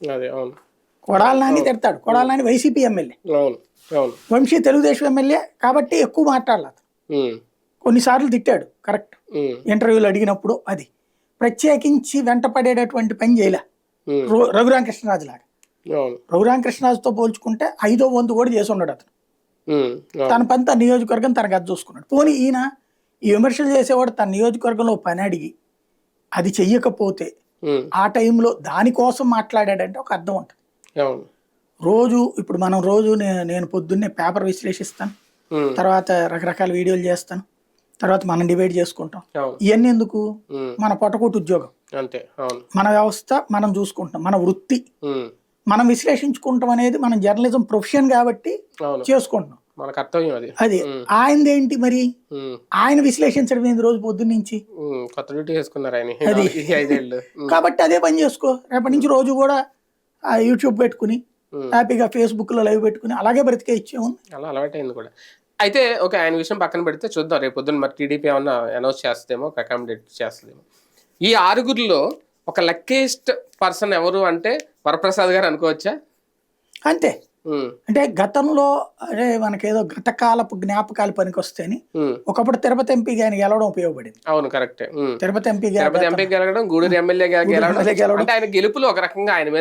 అదే అవును. కొడాల నాని తిడతాడు. Kodali Nani YCP MLA. అవును అవును. వంశీ తెలుగుదేశం ఎమ్మెల్యే కాబట్టి ఎక్కువ మాట్లాడాలి అతను. కొన్నిసార్లు తిట్టాడు కరెక్ట్. ఇంటర్వ్యూలు అడిగినప్పుడు అది. ప్రత్యేకించి వెంట పడేటటువంటి పని చేయలే. రఘురామకృష్ణరాజు లాగా రఘురామకృష్ణరాజుతో పోల్చుకుంటే ఐదో వంతు కూడా చేసి ఉన్నాడు అతను. తన పని తన నియోజకవర్గం తనకు అది చూసుకున్నాడు. పోనీ ఈయన ఈ విమర్శలు చేసేవాడు తన నియోజకవర్గంలో పని అడిగి అది చెయ్యకపోతే ఆ టైంలో దానికోసం మాట్లాడాడంటే ఒక అర్థం ఉంటుంది. రోజు ఇప్పుడు మనం రోజు నేను పొద్దున్నే పేపర్ విశ్లేషిస్తాను. తర్వాత రకరకాల వీడియోలు చేస్తాను. తర్వాత మనం డిబేట్ చేసుకుంటాం. ఇవన్నీ ఎందుకు? మన పొట్టకూటి ఉద్యోగం. అంతే. మన వ్యవస్థ మనం చూసుకుంటాం. మన వృత్తి. మనం విశ్లేషించుకుంటాం అనేది మనం జర్నలిజం ప్రొఫెషన్ కాబట్టి చేసుకుంటున్నాం. మన కర్తవ్యం అది. అది ఆయనదేంటి మరి? ఆయన విశ్లేషించడం ఏంది రోజు పొద్దున్న నుంచి? కొత్త డ్యూటీ వేసుకున్నారు ఆయన. ఉమ్, కాబట్టి అదే పని చేసుకో. రేపటి నుంచి రోజు కూడా ఆ యూట్యూబ్ పెట్టుకుని. హ్యాపీగా ఫేస్బుక్లో లైవ్ పెట్టుకుని అలాగే బ్రతికే ఇచ్చే ఉంది అలా అలవాటైంది కూడా. అయితే ఒక ఆయన విషయం పక్కన పెడితే చూద్దాం. రేపు పొద్దున్న మరి టీడీపీ ఏమన్నా అనౌన్స్ చేస్తుందేమో ఒక అకామిడేట్ చేస్తుందేమో. ఈ ఆరుగురిలో ఒక లక్కీస్ట్ పర్సన్ ఎవరు అంటే వరప్రసాద్ గారు అనుకోవచ్చా? అంతే. అంటే గతంలో అరే మనకేదో గతకాలపు జ్ఞాపకాలు పనికొస్తేని ఉమ్, ఒకప్పుడు తిరుపతి ఎంపీ గాని గెలవడం ఉపయోగపడింది. అవును కరెక్టే. తిరుపతి ఎంపీ గెలగడం గూడూరు ఎమ్మెల్యే గెలవడం. గెలవడం. ఆయన గెలుపులు ఒక రకంగా ఆయన